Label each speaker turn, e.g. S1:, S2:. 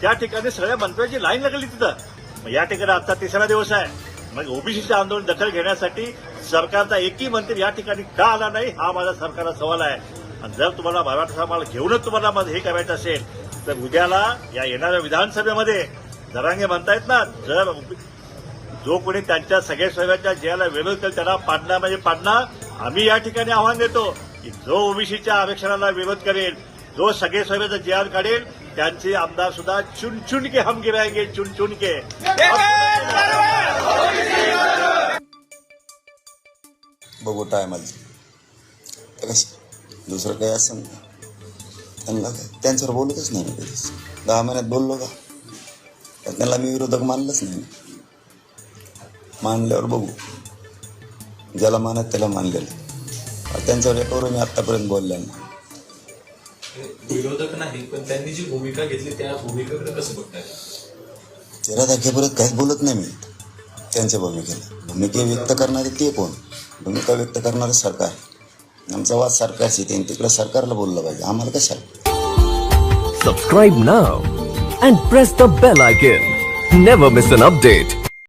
S1: त्या ठिकाणी सगळ्या मंत्र्यांची लाईन लागली तिथं. मग या ठिकाणी आता तिसरा दिवस आहे. मग ओबीसीचं आंदोलन दखल घेण्यासाठी सरकारचा एकही मंत्री या ठिकाणी का आला नाही हा माझा सरकारला सवाल आहे. आणि जर तुम्हाला मराठा समाजाला घेऊनच तुम्हाला हे करायचं असेल तर उद्याला या येणाऱ्या विधानसभेमध्ये जरांगे म्हणतायत ना जर जो कोणी त्यांच्या सगळ्या सगळ्यांच्या ज्याला विरोध करेल त्याला पाडणार म्हणजे पाडणार. आम्ही या ठिकाणी आव्हान देतो की जो ओबीसीच्या आरक्षणाला विरोध करेल जो सगळे सभेचा जे काढेल त्यांचे आमदार सुद्धा चुनचुन के हम गिरायगे चुनचुन के।
S2: बघू टायमाला दुसरं काही असं ना? त्यांना काय? त्यांच्यावर बोलतच नाही मी कधीच. दहा महिन्यात बोललो का? त्यांना मी विरोधक मानलंच नाही मानल्यावर बघू. ज्याला मानत त्याला मानलेलं. त्यांच्यावर एकावर मी आत्तापर्यंत बोललेलं नाही.
S3: विरोधक नाही पण त्यांनी जी भूमिका घेतली त्या भूमिकेकडे कसं बघताय?
S2: चेहरा दाखवेपर्यंत काहीच बोलत नाही मी. त्यांच्या भूमिकेला. भूमिके व्यक्त करणारे ते कोण? भूमिका व्यक्त करणारं सरकार. आमचा वाद सरकारशी ते तिकडे सरकारला बोललं पाहिजे. आम्हाला कशाला?
S4: Subscribe now and press the bell icon. Never miss an update.